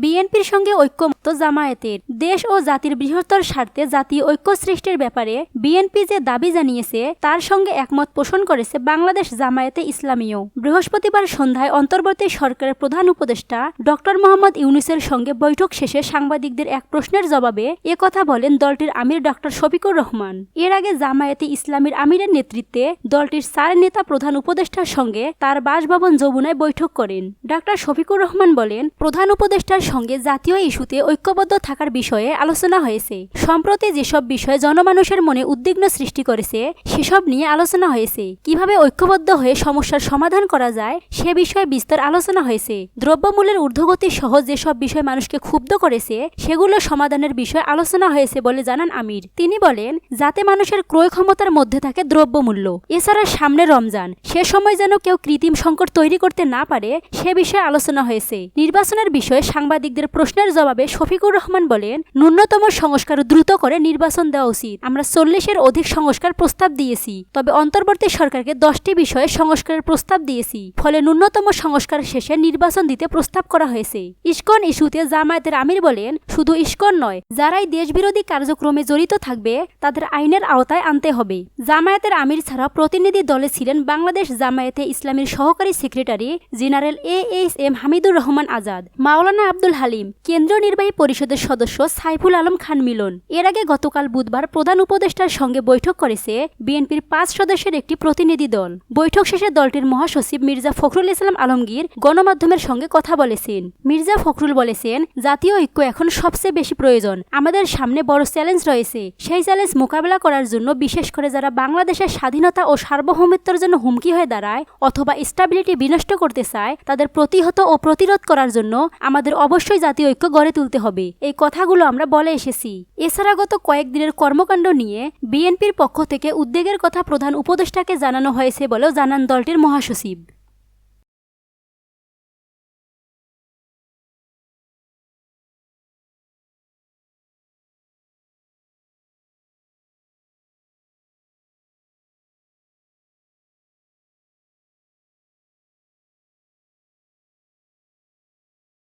বিএনপির সঙ্গে ঐক্যমত জামায়াতের দেশ ও জাতির বৃহত্তর স্বার্থে জাতীয় ঐক্য সৃষ্টির ব্যাপারে বিএনপি যে দাবি জানিয়েছে, তার সঙ্গে একমত পোষণ করেছে বাংলাদেশ জামায়াতে ইসলামীও। বৃহস্পতিবার সন্ধ্যায় অন্তর্বর্তী সরকারের প্রধান উপদেষ্টা ডক্টর মোহাম্মদ ইউনুসের সঙ্গে বৈঠক শেষে সাংবাদিকদের এক প্রশ্নের জবাবে এ কথা বলেন দলটির আমির ডক্টর শফিকুর রহমান। এর আগে জামায়াতে ইসলামীর আমিরের নেতৃত্বে দলটির চার নেতা প্রধান উপদেষ্টার সঙ্গে তার বাসভবন যমুনায় বৈঠক করেন। ডক্টর শফিকুর রহমান বলেন, প্রধান উপদেষ্টার সঙ্গে জাতীয় ইস্যুতে ঐক্যবদ্ধ থাকার বিষয়ে আলোচনা হয়েছে। সম্প্রতি যেসব বিষয় জনমানুষের মনে উদ্বিগ্ন সৃষ্টি করেছে, সেসব নিয়ে আলোচনা হয়েছে। কীভাবে ঐক্যবদ্ধ হয়ে সমস্যার সমাধান করা যায়, সে বিষয়ে বিস্তর আলোচনা হয়েছে। দ্রব্যমূল্যের ঊর্ধ্বগতি সহ যেসব বিষয় মানুষকে ক্ষুব্ধ করেছে, সেগুলো সমাধানের বিষয়ে আলোচনা হয়েছে বলে জানান আমির। তিনি বলেন, যাতে মানুষের ক্রয় ক্ষমতার মধ্যে থাকে দ্রব্যমূল্য। এছাড়া সামনে রমজান, সে সময় যেন কেউ কৃত্রিম সংকট তৈরি করতে না পারে, সে বিষয়ে আলোচনা হয়েছে। নির্বাচনের বিষয়ে সাংবাদিকদের প্রশ্নের জবাবে শফিকুর রহমান বলেন, ন্যূনতম সংস্কার দ্রুত করে নির্বাচন দেওয়া উচিত। আমরা চল্লিশের অধিক সংস্কার প্রস্তাব দিয়েছি, তবে অন্তর্বর্তী সরকারকে দশটি বিষয়ে সংস্কারের প্রস্তাব দিয়েছি। ফলে ন্যূনতম সংস্কার শেষে নির্বাচন দিতে প্রস্তাব করা হয়েছে। ইস্কন ইস্যুতে জামায়াতের আমির বলেন, শুধু ইস্কন নয়, যারাই দেশবিরোধী কার্যক্রমে জড়িত থাকবে, তাদের আইনের আওতায় আনতে হবে। জামায়াতের আমির ছাড়া প্রতিনিধি দলে ছিলেন বাংলাদেশ জামায়াতে ইসলামীর সহকারী secretary general A H M Hamidur Rahman Azad. Maulana Abdul Halim, কেন্দ্রীয় নির্বাহী পরিষদের সদস্য সাইফুল আলম খান মিলন। এর আগে গতকাল বুধবার প্রধান উপদেষ্টার সঙ্গে বৈঠক করেছে বিএনপির পাঁচ সদস্যের একটি প্রতিনিধি দল। বৈঠক শেষে দলটির মহাসচিব মির্জা ফখরুল ইসলাম আলমগীর গণমাধ্যমের সঙ্গে কথা বলেছেন। মির্জা ফখরুল বলেছেন, জাতীয় ঐক্য এখন সবচেয়ে বেশি প্রয়োজন। আমাদের সামনে বড় চ্যালেঞ্জ রয়েছে। সেই চ্যালেঞ্জ মোকাবেলা করার জন্য বিশেষ করে যারা বাংলাদেশের স্বাধীনতা ও সার্বভৌমত্বের জন্য হুমকি হয়ে দাঁড়ায় অথবা স্টাবিলিটি বিনষ্ট করতে চায়, তাদের প্রতিহত ও প্রতিরোধ করার জন্য আমাদের অবশ্যই জাতীয় ঐক্য গড়ে তুলতে হবে। এই কথাগুলো আমরা বলে এসেছি। এছাড়া গত কয়েকদিনের কর্মকাণ্ড নিয়ে বিএনপির পক্ষ থেকে উদ্বেগের কথা প্রধান উপদেষ্টাকে জানানো হয়েছে বলেও জানান দলটির মহাসচিব।